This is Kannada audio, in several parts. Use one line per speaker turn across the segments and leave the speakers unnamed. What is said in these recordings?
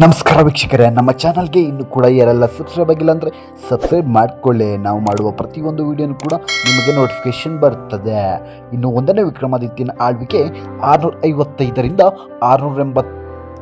ನಮಸ್ಕಾರ ವೀಕ್ಷಕರೇ, ನಮ್ಮ ಚಾನಲ್ಗೆ ಇನ್ನು ಕೂಡ ಯಾರೆಲ್ಲ ಸಬ್ಸ್ಕ್ರೈಬ್ ಆಗಿಲ್ಲ ಅಂದರೆ ಸಬ್ಸ್ಕ್ರೈಬ್ ಮಾಡಿಕೊಳ್ಳಿ. ನಾವು ಮಾಡುವ ಪ್ರತಿಯೊಂದು ವಿಡಿಯೋನು ಕೂಡ ನಿಮಗೆ ನೋಟಿಫಿಕೇಶನ್ ಬರ್ತದೆ. ಇನ್ನು ಒಂದನೇ ವಿಕ್ರಮಾದಿತ್ಯನ ಆಳ್ವಿಕೆ ಆರುನೂರ ಐವತ್ತೈದರಿಂದ ಆರುನೂರ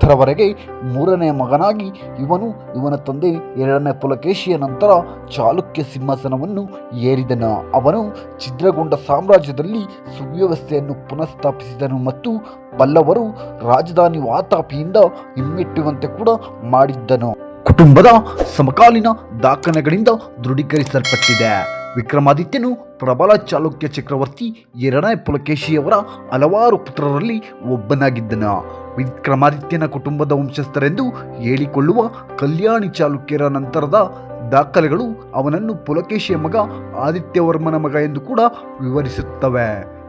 ಎಂಬತ್ತರವರೆಗೆ ಮೂರನೇ ಮಗನಾಗಿ ಇವನು ಇವನ ತಂದೆ ಎರಡನೇ ಪುಲಕೇಶಿಯ ನಂತರ ಚಾಲುಕ್ಯ ಸಿಂಹಾಸನವನ್ನು ಏರಿದನು. ಅವನು ಛಿದ್ರಗೊಂಡ ಸಾಮ್ರಾಜ್ಯದಲ್ಲಿ ಸುವ್ಯವಸ್ಥೆಯನ್ನು ಪುನಃಸ್ಥಾಪಿಸಿದನು ಮತ್ತು ಪಲ್ಲವರು ರಾಜಧಾನಿ ವಾತಾಪಿಯಿಂದ ಹಿಮ್ಮೆಟ್ಟುವಂತೆ ಕೂಡ ಮಾಡಿದ್ದನು. ಕುಟುಂಬದ ಸಮಕಾಲೀನ ದಾಖಲೆಗಳಿಂದ ದೃಢೀಕರಿಸಲ್ಪಟ್ಟಿದೆ. ವಿಕ್ರಮಾದಿತ್ಯನು ಪ್ರಬಲ ಚಾಲುಕ್ಯ ಚಕ್ರವರ್ತಿ ಎರಡನೇ ಪುಲಕೇಶಿಯವರ ಹಲವಾರು ಪುತ್ರರಲ್ಲಿ ಒಬ್ಬನಾಗಿದ್ದನು. ವಿಕ್ರಮಾದಿತ್ಯನ ಕುಟುಂಬದ ವಂಶಸ್ಥರೆಂದು ಹೇಳಿಕೊಳ್ಳುವ ಕಲ್ಯಾಣಿ ಚಾಲುಕ್ಯರ ನಂತರದ ದಾಖಲೆಗಳು ಅವನನ್ನು ಪುಲಕೇಶಿಯ ಮಗ ಆದಿತ್ಯವರ್ಮನ ಮಗ ಎಂದು ಕೂಡ ವಿವರಿಸುತ್ತವೆ.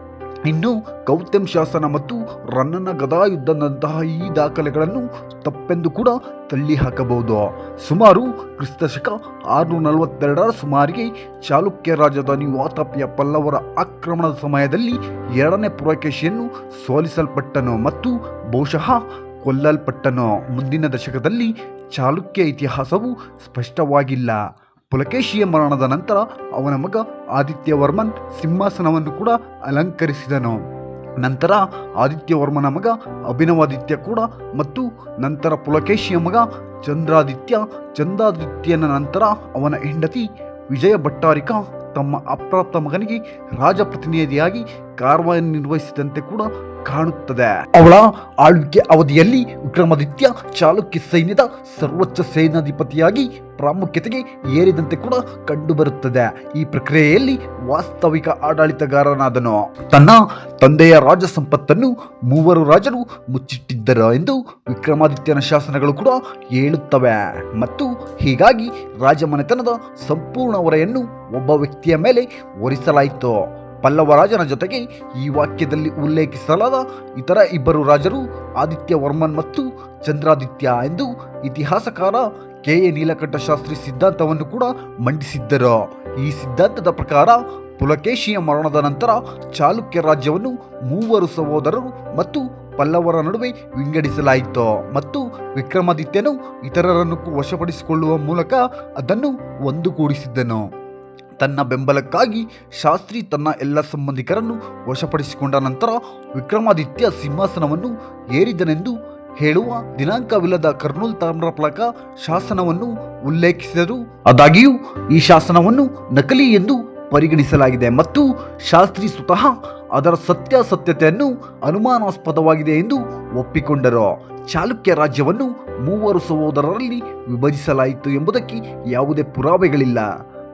ಇನ್ನು ಗೌತಮ್ ಶಾಸನ ಮತ್ತು ರನ್ನನ ಗದಾಯುದ್ಧದಂತಹ ಈ ದಾಖಲೆಗಳನ್ನು ತಪ್ಪೆಂದು ಕೂಡ ತಳ್ಳಿ ಹಾಕಬಹುದು. ಸುಮಾರು ಕ್ರಿಸ್ತಶಕ ಆರುನೂರ ನಲವತ್ತೆರಡರ ಸುಮಾರಿಗೆ ಚಾಲುಕ್ಯ ರಾಜಧಾನಿ ವಾತಾಪಿಯ ಪಲ್ಲವರ ಆಕ್ರಮಣದ ಸಮಯದಲ್ಲಿ ಎರಡನೇ ಪುರಕೇಶಿಯನ್ನು ಸೋಲಿಸಲ್ಪಟ್ಟನು ಮತ್ತು ಬಹುಶಃ ಕೊಲ್ಲಲ್ಪಟ್ಟನು. ಮುಂದಿನ ದಶಕದಲ್ಲಿ ಚಾಲುಕ್ಯ ಇತಿಹಾಸವು ಸ್ಪಷ್ಟವಾಗಿಲ್ಲ. ಪುಲಕೇಶಿಯ ಮರಣದ ನಂತರ ಅವನ ಮಗ ಆದಿತ್ಯವರ್ಮನ್ ಸಿಂಹಾಸನವನ್ನು ಕೂಡ ಅಲಂಕರಿಸಿದನು. ನಂತರ ಆದಿತ್ಯವರ್ಮನ ಮಗ ಅಭಿನವಾದಿತ್ಯ ಕೂಡ ಮತ್ತು ನಂತರ ಪುಲಕೇಶಿಯ ಮಗ ಚಂದ್ರಾದಿತ್ಯ. ಚಂದ್ರಾದಿತ್ಯನ ನಂತರ ಅವನ ಹೆಂಡತಿ ವಿಜಯ ಭಟ್ಟಾರಿಕ ತಮ್ಮ ಅಪ್ರಾಪ್ತ ಮಗನಿಗೆ ರಾಜಪ್ರತಿನಿಧಿಯಾಗಿ ಕಾರ್ಯನಿರ್ವಹಿಸಿದಂತೆ ಕೂಡ ಕಾಣುತ್ತದೆ. ಅವಳ ಆಳ್ವಿಕೆ ಅವಧಿಯಲ್ಲಿ ವಿಕ್ರಮಾದಿತ್ಯ ಚಾಲುಕ್ಯ ಸೈನ್ಯದ ಸರ್ವೋಚ್ಚ ಸೇನಾಧಿಪತಿಯಾಗಿ ಪ್ರಾಮುಖ್ಯತೆಗೆ ಏರಿದಂತೆ ಕೂಡ ಕಂಡುಬರುತ್ತದೆ. ಈ ಪ್ರಕ್ರಿಯೆಯಲ್ಲಿ ವಾಸ್ತವಿಕ ಆಡಳಿತಗಾರನಾದನು. ತನ್ನ ತಂದೆಯ ರಾಜ ಸಂಪತ್ತನ್ನು ಮೂವರು ರಾಜರು ಮುಚ್ಚಿಟ್ಟಿದ್ದರು ಎಂದು ವಿಕ್ರಮಾದಿತ್ಯನ ಶಾಸನಗಳು ಕೂಡ ಹೇಳುತ್ತವೆ. ಮತ್ತು ಹೀಗಾಗಿ ರಾಜಮನೆತನದ ಸಂಪೂರ್ಣ ಹೊರೆಯನ್ನು ಒಬ್ಬ ವ್ಯಕ್ತಿಯ ಮೇಲೆ ಹೊರಿಸಲಾಯಿತು. ಪಲ್ಲವ ರಾಜನ ಜೊತೆಗೆ ಈ ವಾಕ್ಯದಲ್ಲಿ ಉಲ್ಲೇಖಿಸಲಾದ ಇತರ ಇಬ್ಬರು ರಾಜರು ಆದಿತ್ಯ ವರ್ಮನ್ ಮತ್ತು ಚಂದ್ರಾದಿತ್ಯ ಎಂದು ಇತಿಹಾಸಕಾರ ಕೆ ಎ ನೀಲಕಂಠಶಾಸ್ತ್ರಿ ಸಿದ್ಧಾಂತವನ್ನು ಕೂಡ ಮಂಡಿಸಿದ್ದರು. ಈ ಸಿದ್ಧಾಂತದ ಪ್ರಕಾರ ಪುಲಕೇಶಿಯ ಮರಣದ ನಂತರ ಚಾಲುಕ್ಯ ರಾಜ್ಯವನ್ನು ಮೂವರು ಸಹೋದರರು ಮತ್ತು ಪಲ್ಲವರ ನಡುವೆ ವಿಂಗಡಿಸಲಾಯಿತು ಮತ್ತು ವಿಕ್ರಮಾದಿತ್ಯನು ಇತರರನ್ನು ವಶಪಡಿಸಿಕೊಳ್ಳುವ ಮೂಲಕ ಅದನ್ನು ಒಂದುಗೂಡಿಸಿದ್ದನು. ತನ್ನ ಬೆಂಬಲಕ್ಕಾಗಿ ಶಾಸ್ತ್ರಿ ತನ್ನ ಎಲ್ಲ ಸಂಬಂಧಿಕರನ್ನು ವಶಪಡಿಸಿಕೊಂಡ ನಂತರ ವಿಕ್ರಮಾದಿತ್ಯ ಸಿಂಹಾಸನವನ್ನು ಏರಿದನೆಂದು ಹೇಳುವ ದಿನಾಂಕವಿಲ್ಲದ ಕರ್ನೂಲ್ ತಾಮ್ರಫಲಕ ಶಾಸನವನ್ನು ಉಲ್ಲೇಖಿಸಿದರು ಆದಾಗ್ಯೂ ಈ ಶಾಸನವನ್ನು ನಕಲಿ ಎಂದು ಪರಿಗಣಿಸಲಾಗಿದೆ ಮತ್ತು ಶಾಸ್ತ್ರಿ ಸ್ವತಃ ಅದರ ಸತ್ಯಾಸತ್ಯತೆಯನ್ನು ಅನುಮಾನಾಸ್ಪದವಾಗಿದೆ ಎಂದು ಒಪ್ಪಿಕೊಂಡರು. ಚಾಲುಕ್ಯ ರಾಜ್ಯವನ್ನು ಮೂವರು ಸಹೋದರರಲ್ಲಿ ವಿಭಜಿಸಲಾಯಿತು ಎಂಬುದಕ್ಕೆ ಯಾವುದೇ ಪುರಾವೆಗಳಿಲ್ಲ.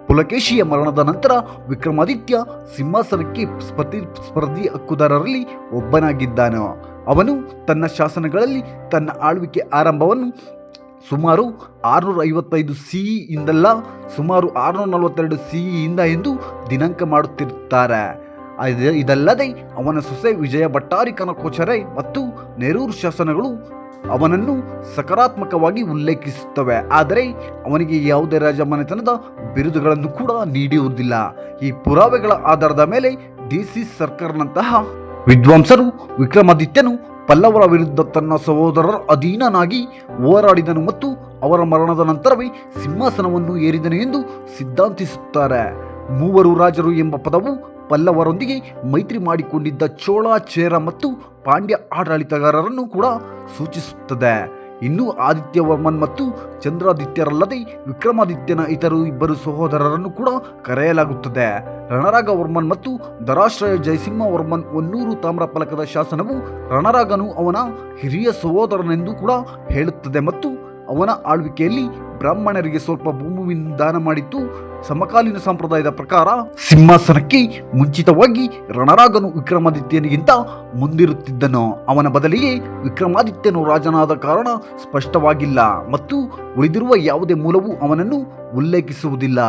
ಪುಲಕೇಶಿಯ ಮರಣದ ನಂತರ ವಿಕ್ರಮಾದಿತ್ಯ ಸಿಂಹಾಸನಕ್ಕೆ ಸ್ಪರ್ಧಿ ಸ್ಪರ್ಧಿ ಹಕ್ಕುದಾರರಲ್ಲಿ ಒಬ್ಬನಾಗಿದ್ದಾನೆ. ಅವನು ತನ್ನ ಶಾಸನಗಳಲ್ಲಿ ತನ್ನ ಆಳ್ವಿಕೆ ಆರಂಭವನ್ನು ಸುಮಾರು ಆರುನೂರ ಐವತ್ತೈದು ಸಿಇಯಿಂದಲ್ಲ ಸುಮಾರು ಆರುನೂರ ನಲವತ್ತೆರಡು ಸಿಇಯಿಂದ ಎಂದು ದಿನಾಂಕ ಮಾಡುತ್ತಿರುತ್ತಾರೆ. ಇದಲ್ಲದೆ ಅವನ ಸೊಸೆ ವಿಜಯ ಭಟ್ಟಾರಿಕನ ಕೋಚರೆ ಮತ್ತು ನೆರೂರು ಶಾಸನಗಳು ಅವನನ್ನು ಸಕಾರಾತ್ಮಕವಾಗಿ ಉಲ್ಲೇಖಿಸುತ್ತವೆ. ಆದರೆ ಅವನಿಗೆ ಯಾವುದೇ ರಾಜಮನೆತನದ ಬಿರುದುಗಳನ್ನು ಕೂಡ ನೀಡುವುದಿಲ್ಲ ಈ ಪುರಾವೆಗಳ ಆಧಾರದ ಮೇಲೆ ಡಿಸಿ ಸರ್ಕಾರ್ನಂತಹ ವಿದ್ವಾಂಸರು ವಿಕ್ರಮಾದಿತ್ಯನು ಪಲ್ಲವರ ವಿರುದ್ಧ ತನ್ನ ಸಹೋದರರ ಅಧೀನನಾಗಿ ಹೋರಾಡಿದನು ಮತ್ತು ಅವರ ಮರಣದ ನಂತರವೇ ಸಿಂಹಾಸನವನ್ನು ಏರಿದನು ಎಂದು ಸಿದ್ಧಾಂತಿಸುತ್ತಾರೆ. ಮೂವರು ರಾಜರು ಎಂಬ ಪದವು ಪಲ್ಲವರೊಂದಿಗೆ ಮೈತ್ರಿ ಮಾಡಿಕೊಂಡಿದ್ದ ಚೋಳ ಚೇರ ಮತ್ತು ಪಾಂಡ್ಯ ಆಡಳಿತಗಾರರನ್ನು ಕೂಡ ಸೂಚಿಸುತ್ತದೆ. ಇನ್ನು ಆದಿತ್ಯವರ್ಮನ್ ಮತ್ತು ಚಂದ್ರಾದಿತ್ಯರಲ್ಲದೆ ವಿಕ್ರಮಾದಿತ್ಯನ ಇತರು ಇಬ್ಬರು ಸಹೋದರರನ್ನು ಕೂಡ ಕರೆಯಲಾಗುತ್ತದೆ. ರಣರಾಗವರ್ಮನ್ ಮತ್ತು ದರಾಶ್ರಯ ಜಯಸಿಂಹವರ್ಮನ್ ಒನ್ನೂರು ತಾಮ್ರ ಫಲಕದ ಶಾಸನವು ರಣರಾಗನು ಅವನ ಹಿರಿಯ ಸಹೋದರನೆಂದು ಕೂಡ ಹೇಳುತ್ತದೆ ಮತ್ತು ಅವನ ಆಳ್ವಿಕೆಯಲ್ಲಿ ಬ್ರಾಹ್ಮಣರಿಗೆ ಸ್ವಲ್ಪ ಭೂಮಿಯನ್ನು ದಾನ ಮಾಡಿತ್ತು ಸಮಕಾಲೀನ ಸಂಪ್ರದಾಯದ ಪ್ರಕಾರ ಸಿಂಹಾಸನಕ್ಕೆ ಮುಂಚಿತವಾಗಿ ರಣರಾಗನು ವಿಕ್ರಮಾದಿತ್ಯನಿಗಿಂತ ಮುಂದಿರುತ್ತಿದ್ದನು. ಅವನ ಬದಲಿಗೆ ವಿಕ್ರಮಾದಿತ್ಯನು ರಾಜನಾದ ಕಾರಣ ಸ್ಪಷ್ಟವಾಗಿಲ್ಲ ಮತ್ತು ಉಳಿದಿರುವ ಯಾವುದೇ ಮೂಲವು ಅವನನ್ನು ಉಲ್ಲೇಖಿಸುವುದಿಲ್ಲ.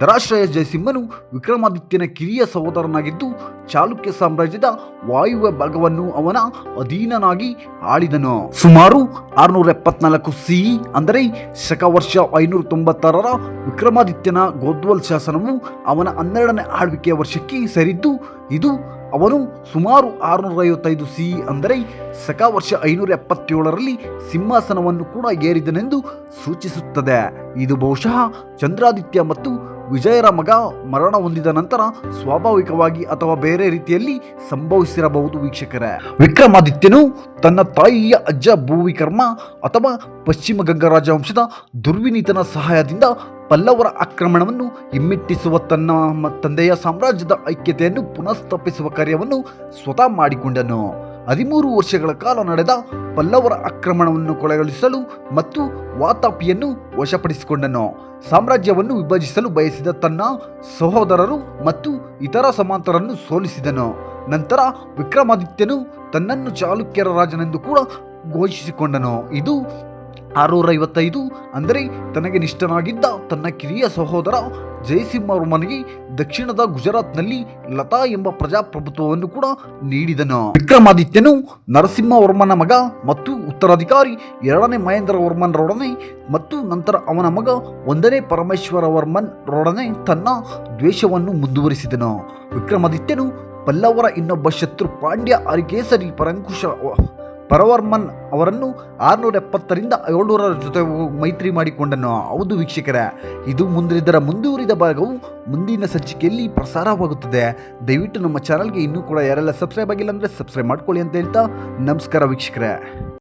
ದರಾಶ್ರಯ ಜಯಸಿಂಹನು ವಿಕ್ರಮಾದಿತ್ಯನ ಕಿರಿಯ ಸಹೋದರನಾಗಿದ್ದು ಚಾಲುಕ್ಯ ಸಾಮ್ರಾಜ್ಯದ ವಾಯುವ್ಯ ಭಾಗವನ್ನು ಅವನ ಅಧೀನನಾಗಿ ಆಳಿದನು. ಸುಮಾರು ಆರುನೂರ ಎಪ್ಪತ್ನಾಲ್ಕು ಸಿಇ ಅಂದರೆ ಶಕ ವರ್ಷ ಐನೂರ ತೊಂಬತ್ತಾರರ ವಿಕ್ರಮಾದಿತ್ಯನ ಗೋದ್ವಲ್ ಶಾಸನವು ಅವನ ಹನ್ನೆರಡನೇ ಆಳ್ವಿಕೆಯ ವರ್ಷಕ್ಕೆ ಸೇರಿದ್ದು, ಇದು ಅವನು ಸುಮಾರು ಆರುನೂರ ಐವತ್ತೈದು ಸಿ ಅಂದರೆ ಸಕ ವರ್ಷ ಐನೂರ ಎಪ್ಪತ್ತೇಳರಲ್ಲಿ ಸಿಂಹಾಸನವನ್ನು ಕೂಡ ಏರಿದನೆಂದು ಸೂಚಿಸುತ್ತದೆ. ಇದು ಬಹುಶಃ ಚಂದ್ರಾದಿತ್ಯ ಮತ್ತು ವಿಜಯರ ಮಗ ಮರಣ ಹೊಂದಿದ ನಂತರ ಸ್ವಾಭಾವಿಕವಾಗಿ ಅಥವಾ ಬೇರೆ ರೀತಿಯಲ್ಲಿ ಸಂಭವಿಸಿರಬಹುದು ವೀಕ್ಷಕರೇ. ವಿಕ್ರಮಾದಿತ್ಯನು ತನ್ನ ತಾಯಿಯ ಅಜ್ಜ ಭೂವಿಕರ್ಮ ಅಥವಾ ಪಶ್ಚಿಮ ಗಂಗಾ ರಾಜವಂಶದ ದುರ್ವಿನೀತನ ಸಹಾಯದಿಂದ ಪಲ್ಲವರ ಆಕ್ರಮಣವನ್ನು ಹಿಮ್ಮೆಟ್ಟಿಸುವ ತನ್ನ ತಂದೆಯ ಸಾಮ್ರಾಜ್ಯದ ಐಕ್ಯತೆಯನ್ನು ಪುನಃಸ್ಥಾಪಿಸುವ ಕಾರ್ಯವನ್ನು ಸ್ವತಃ ಮಾಡಿಕೊಂಡನು. ಹದಿಮೂರು ವರ್ಷಗಳ ಕಾಲ ನಡೆದ ಪಲ್ಲವರ ಆಕ್ರಮಣವನ್ನು ಕೊಲೆಗೊಳಿಸಲು ಮತ್ತು ವಾತಾಪಿಯನ್ನು ವಶಪಡಿಸಿಕೊಂಡನು. ಸಾಮ್ರಾಜ್ಯವನ್ನು ವಿಭಜಿಸಲು ಬಯಸಿದ ತನ್ನ ಸಹೋದರರು ಮತ್ತು ಇತರ ಸಮಾಂತರನ್ನು ಸೋಲಿಸಿದನು. ನಂತರ ವಿಕ್ರಮಾದಿತ್ಯನು ತನ್ನನ್ನು ಚಾಲುಕ್ಯರ ರಾಜನೆಂದು ಕೂಡ ಘೋಷಿಸಿಕೊಂಡನು. ಇದು ಆರುನೂರ ಐವತ್ತೈದು ಅಂದರೆ ತನಗೆ ನಿಷ್ಠನಾಗಿದ್ದ ತನ್ನ ಕಿರಿಯ ಸಹೋದರ ಜಯಸಿಂಹವರ್ಮನಿಗೆ ದಕ್ಷಿಣದ ಗುಜರಾತ್ನಲ್ಲಿ ಲತಾ ಎಂಬ ಪ್ರಜಾಪ್ರಭುತ್ವವನ್ನು ಕೂಡ ನೀಡಿದನು. ವಿಕ್ರಮಾದಿತ್ಯನು ನರಸಿಂಹವರ್ಮನ ಮಗ ಮತ್ತು ಉತ್ತರಾಧಿಕಾರಿ ಎರಡನೇ ಮಹೇಂದ್ರವರ್ಮನರೊಡನೆ ಮತ್ತು ನಂತರ ಅವನ ಮಗ ಒಂದನೇ ಪರಮೇಶ್ವರವರ್ಮನ್ರೊಡನೆ ತನ್ನ ದ್ವೇಷವನ್ನು ಮುಂದುವರಿಸಿದನು. ವಿಕ್ರಮಾದಿತ್ಯನು ಪಲ್ಲವರ ಇನ್ನೊಬ್ಬ ಶತ್ರು ಪಾಂಡ್ಯ ಅರಿಕೇಸರಿ ಪರಂಕುಶ ಪರವರ್ಮನ್ ಅವರನ್ನು ಆರುನೂರ ಎಪ್ಪತ್ತರಿಂದ ಏಳ್ನೂರರ ಜೊತೆ ಮೈತ್ರಿ ಮಾಡಿಕೊಂಡನು. ಹೌದು ವೀಕ್ಷಕರೇ, ಇದು ಮುಂದಿದ್ದರ ಮುಂದುವರಿದ ಭಾಗವು ಮುಂದಿನ ಸಂಚಿಕೆಯಲ್ಲಿ ಪ್ರಸಾರವಾಗುತ್ತದೆ. ದಯವಿಟ್ಟು ನಮ್ಮ ಚಾನಲ್ಗೆ ಇನ್ನೂ ಕೂಡ ಯಾರೆಲ್ಲ ಸಬ್ಸ್ಕ್ರೈಬ್ ಆಗಿಲ್ಲ ಅಂದರೆ ಸಬ್ಸ್ಕ್ರೈಬ್ ಮಾಡ್ಕೊಳ್ಳಿ ಅಂತ ಹೇಳ್ತಾ ನಮಸ್ಕಾರ ವೀಕ್ಷಕರೇ.